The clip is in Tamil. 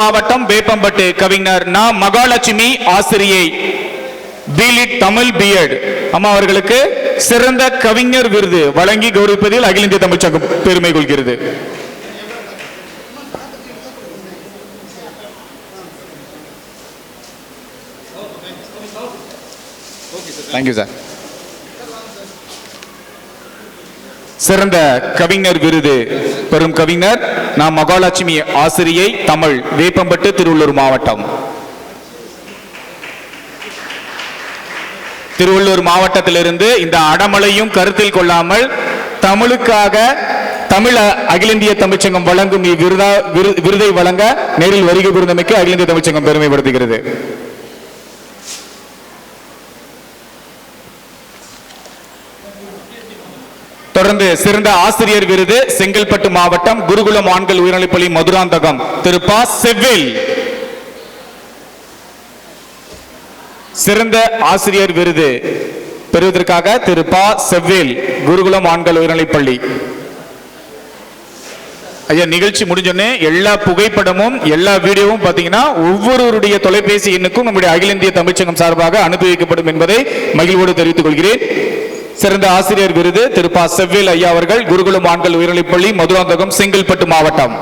மாவட்டம் வேப்பம்பட்டு. கவிஞர் நா. மகாலட்சுமி ஆசிரியை. பிலிட் தமிழ் பிஎட் அம்மா அவர்களுக்கு சிறந்த கவிஞர் விருது வழங்கி கௌரவிப்பதில் அகில இந்திய தமிழ் சங்கம் பெருமை கொள்கிறது. தேங்க்யூ சார் சிறந்த கவிஞர் விருது பெறும் கவிஞர் நாம் மகாலட்சுமி ஆசிரியை தமிழ் வேப்பம்பட்டு திருவள்ளூர் மாவட்டம். திருவள்ளூர் மாவட்டத்திலிருந்து இந்த அடமலையும் கருத்தில் கொள்ளாமல் தமிழுக்காக தமிழ் அகில இந்திய தமிழ்ச்சங்கம் வழங்கும் இவ்விருதா விரு- விருதை வழங்க நேரில் வருகை புரிந்தமைக்கு அகில இந்திய தமிழ்ச்சங்கம் பெருமைப்படுத்துகிறது. தொடர்ந்து சிறந்த ஆசிரியர் விருது செங்கல்பட்டு மாவட்டம் குருகுலம் ஆண்கள் உயர்நிலைப்பள்ளி மதுராந்தகம். திரு பா. செவ்வேல். சிறந்த ஆசிரியர் விருது பெறுவதற்காக திரு பா. செவ்வேல் குருகுலம் ஆண்கள் உயர்நிலைப்பள்ளி. ஐயா நிகழ்ச்சி முடிஞ்சோடனே எல்லா புகைப்படமும் எல்லா வீடியோவும் பார்த்தீங்கன்னா ஒவ்வொருவருடைய தொலைபேசி எண்ணுக்கும் நம்முடைய அகில இந்திய தமிழ்ச்சங்கம் சார்பாக அனுப்பி வைக்கப்படும் என்பதை மகிழ்வோடு தெரிவித்துக் கொள்கிறேன். சிறந்த ஆசிரியர் விருது திருப்பா செவ்வேல் ஐயா அவர்கள் குருகுலம் ஆண்கள் உயர்நிலைப்பள்ளி மதுராந்தகம் செங்கல்பட்டு மாவட்டம்.